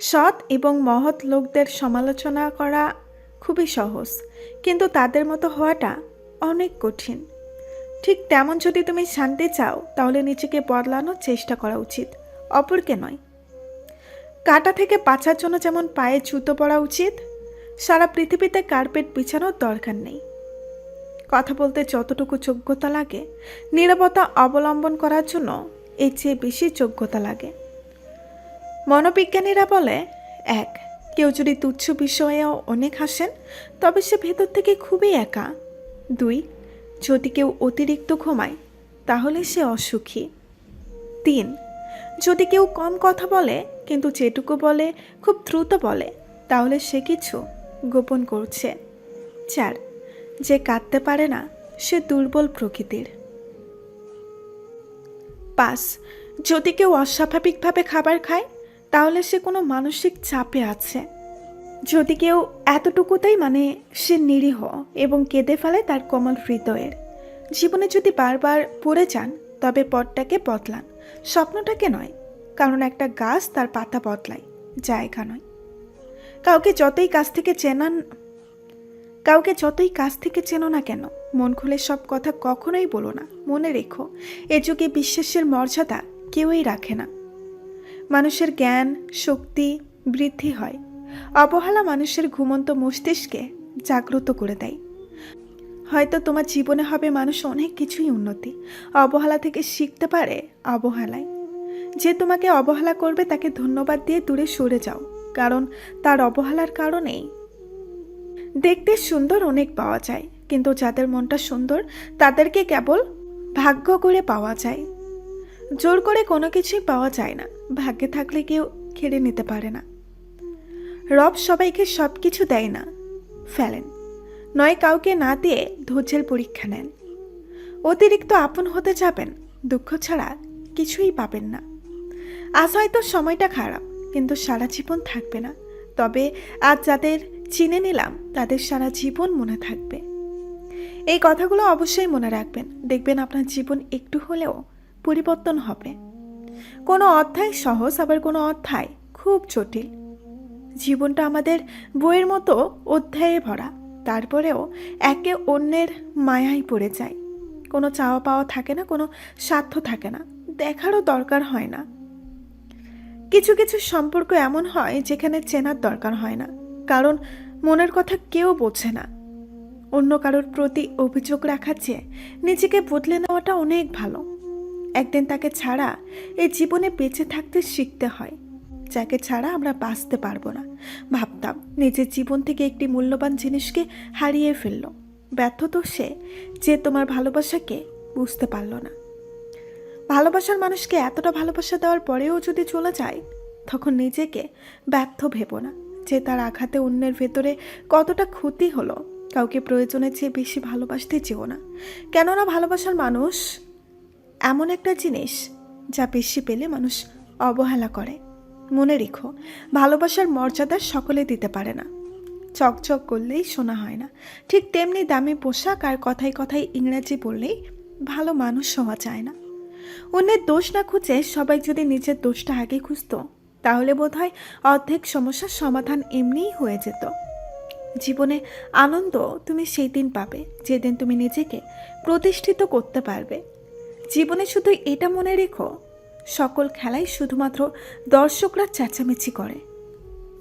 সৎ এবং মহৎ লোকদের সমালোচনা করা খুবই সহজ, কিন্তু তাদের মতো হওয়াটা অনেক কঠিন। ঠিক তেমন যদি তুমি শান্তি চাও, তাহলে নিজেকে বদলানোর চেষ্টা করা উচিত, অপরকে নয়। কাটা থেকে বাঁচার জন্য যেমন পায়ে জুতো পরা উচিত, সারা পৃথিবীতে কার্পেট বিছানোর দরকার নেই। কথা বলতে যতটুকু যোগ্যতা লাগে নিরাপত্তা অবলম্বন করার জন্য এর চেয়ে বেশি যোগ্যতা লাগে। মনোবিজ্ঞানীরা বলে, এক, কেউ যদি তুচ্ছ বিষয়েও অনেক হাসেন, তবে সে ভেতর থেকে খুবই একা। দুই, যদি কেউ অতিরিক্ত ঘুমায়, তাহলে সে অসুখী। তিন, যদি কেউ কম কথা বলে, কিন্তু যেটুকু বলে, খুব দ্রুত বলে, তাহলে সে কিছু গোপন করছে। চার, যে কাঁদতে পারে না, সে দুর্বল প্রকৃতির। পাঁচ, যদি কেউ অস্বাভাবিকভাবে খাবার খায় তাহলে সে কোনো মানসিক চাপে আছে। যদি কেউ এতটুকুতেই মানে সে নিরীহ এবং কেঁদে ফেলে তার কোমল হৃদয়ের। জীবনে যদি বারবার পড়ে যান, তবে পথটাকে বদলান। স্বপ্নটাকে নয়, কারণ একটা গাছ তার পাতা বদলায়, জায়গা নয়। কাউকে যতই কাছ থেকে চেনান, কাউকে যতই কাছ থেকে চেনো না কেন, মন খুলে সব কথা কখনোই বলো না। মনে রেখো, এ যুগে বিশ্বাসের মর্যাদা কেউই রাখে না। মানুষের জ্ঞান, শক্তি বৃদ্ধি হয়। অবহেলা মানুষের ঘুমন্ত মস্তিষ্কে জাগ্রত করে দেয়। হয়তো তোমার জীবনে হবে মানুষ অনেক কিছুই উন্নতি। অবহেলা থেকে শিখতে পারে অবহেলায়। যে তোমাকে অবহেলা করবে তাকে ধন্যবাদ দিয়ে দূরে সরে যাও, কারণ তার অবহেলার কারণেই। দেখতে সুন্দর অনেক পাওয়া যায়, কিন্তু যাদের মনটা সুন্দর তাদেরকে কেবল ভাগ্য করে পাওয়া যায়। জোর করে কোনো কিছুই পাওয়া যায় না। ভাগ্যে থাকলে কেউ কেড়ে নিতে পারে না। রব সবাইকে সব কিছু দেয় না। ফেলেন। নয় কাউকে না দিয়ে ধৈর্যের পরীক্ষা নেন। অতিরিক্ত আপন হতে যাবেন দুঃখ ছাড়া কিছুই পাবেন না। আজ হয়তো সময়টা খারাপ, কিন্তু সারা জীবন থাকবে না। তবে আজ যাদের চিনে নিলাম, তাদের সারা জীবন মনে থাকবে। এই কথাগুলো অবশ্যই মনে রাখবেন। দেখবেন আপনার জীবন একটু হলেও পরিবর্তন হবে। কোনো অধ্যায় সহজ, আবার কোনো অধ্যায় খুব জটিল। জীবনটা আমাদের বইয়ের মতো অধ্যায়ে ভরা, তারপরেও একে অন্যের মায়ায় পড়ে যায়। কোনো চাওয়া পাওয়া থাকে না, কোনো স্বার্থ থাকে না, দেখারও দরকার হয় না। কিছু কিছু সম্পর্ক এমন হয় যেখানে চেনার দরকার হয় না, কারণ মনের কথা কেউ বোঝে না। অন্য কারোর প্রতি অভিযোগ রাখার চেয়ে নিজেকে বদলে নেওয়াটা অনেক ভালো। একদিন তাকে ছাড়া এই জীবনে বেঁচে থাকতে শিখতে হয়। যাকে ছাড়া আমরা বাঁচতে পারব না। ভাবতাম নিজের জীবন থেকে একটি মূল্যবান জিনিসকে হারিয়ে ফেলল। ব্যর্থ তো সে যে তোমার ভালোবাসাকে বুঝতে পারল না। ভালোবাসার মানুষকে এতটা ভালোবাসা দেওয়ার পরেও যদি চলে যায়, তখন নিজেকে ব্যর্থ ভেবো না যে তার আঘাতে অন্যের ভেতরে কতটা ক্ষতি হলো। কাউকে প্রয়োজনের চেয়ে বেশি ভালোবাসতে চেও না। কেননা ভালোবাসার মানুষ এমন একটা জিনিস যা বেশি পেলে মানুষ অবহেলা করে। মনে রেখো, ভালোবাসার মর্যাদা সকলে দিতে পারে না। চকচক করলেই শোনা হয় না। ঠিক তেমনি দামি পোশাক আর কথায় কথায় ইংরাজি বললেই ভালো মানুষ হওয়া যায় না। অন্যের দোষ না খুঁজে সবাই যদি নিজের দোষটা আগে খুঁজত, তাহলে বোধহয় অর্ধেক সমস্যার সমাধান এমনিই হয়ে যেত। জীবনে আনন্দ তুমি সেই দিন পাবে, যেদিন তুমি নিজেকে প্রতিষ্ঠিত করতে পারবে। জীবনে শুধু এটা মনে রেখো সকল খেলাই শুধুমাত্র দর্শকরা চেঁচামেচি করে।